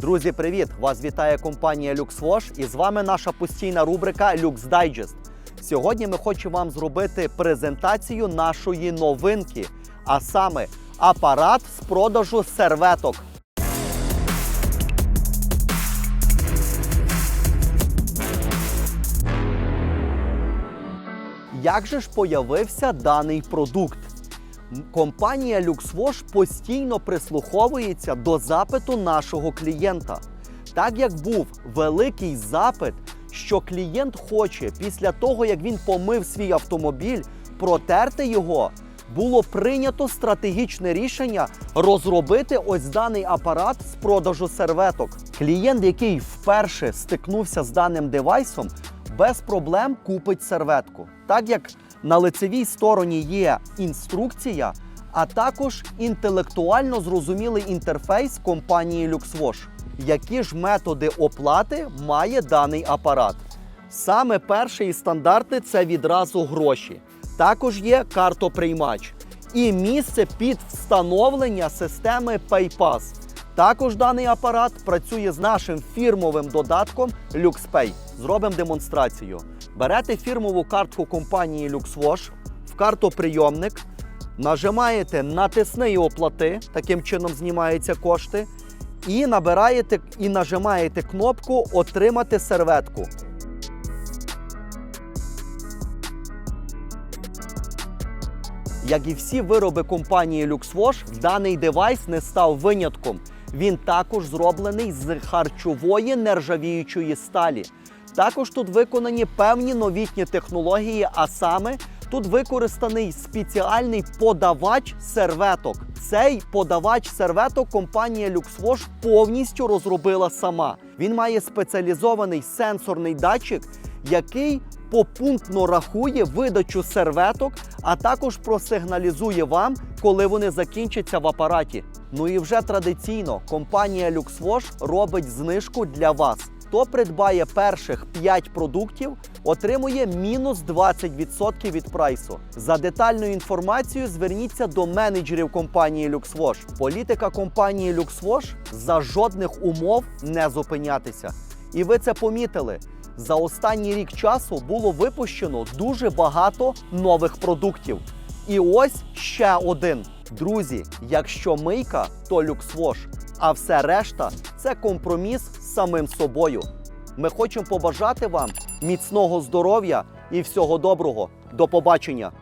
Друзі, привіт! Вас вітає компанія LuxWash і з вами наша постійна рубрика Lux Digest. Сьогодні ми хочемо вам зробити презентацію нашої новинки, а саме апарат з продажу серветок. Як же ж появився даний продукт? Компанія LuxWash постійно прислуховується до запиту нашого клієнта. Так як був великий запит, що клієнт хоче після того, як він помив свій автомобіль, протерти його, було прийнято стратегічне рішення розробити ось даний апарат з продажу серветок. Клієнт, який вперше стикнувся з даним девайсом, без проблем купить серветку. Так як на лицевій стороні є інструкція, а також інтелектуально зрозумілий інтерфейс компанії LuxWash. Які ж методи оплати має даний апарат? Саме перший і стандартний це відразу гроші. Також є картоприймач і місце під встановлення системи PayPass. Також даний апарат працює з нашим фірмовим додатком LuxPay. Зробимо демонстрацію. Берете фірмову картку компанії LuxWash в картоприйомник, нажимаєте натисни і оплати, таким чином знімаються кошти, і набираєте і нажимаєте кнопку Отримати серветку. Як і всі вироби компанії LuxWash, даний девайс не став винятком. Він також зроблений з харчової нержавіючої сталі. Також тут виконані певні новітні технології, а саме тут використаний спеціальний подавач серветок. Цей подавач серветок компанія LuxWash повністю розробила сама. Він має спеціалізований сенсорний датчик, який попунктно рахує видачу серветок, а також просигналізує вам, коли вони закінчаться в апараті. Ну і вже традиційно компанія LuxWash робить знижку для вас. Хто придбає перших 5 продуктів, отримує мінус 20% від прайсу. За детальною інформацією зверніться до менеджерів компанії LuxWash. Політика компанії LuxWash за жодних умов не зупинятися. І ви це помітили. За останній рік часу було випущено дуже багато нових продуктів. І ось ще один. Друзі, якщо мийка, то люксвош, а все решта це компроміс з самим собою. Ми хочемо побажати вам міцного здоров'я і всього доброго. До побачення!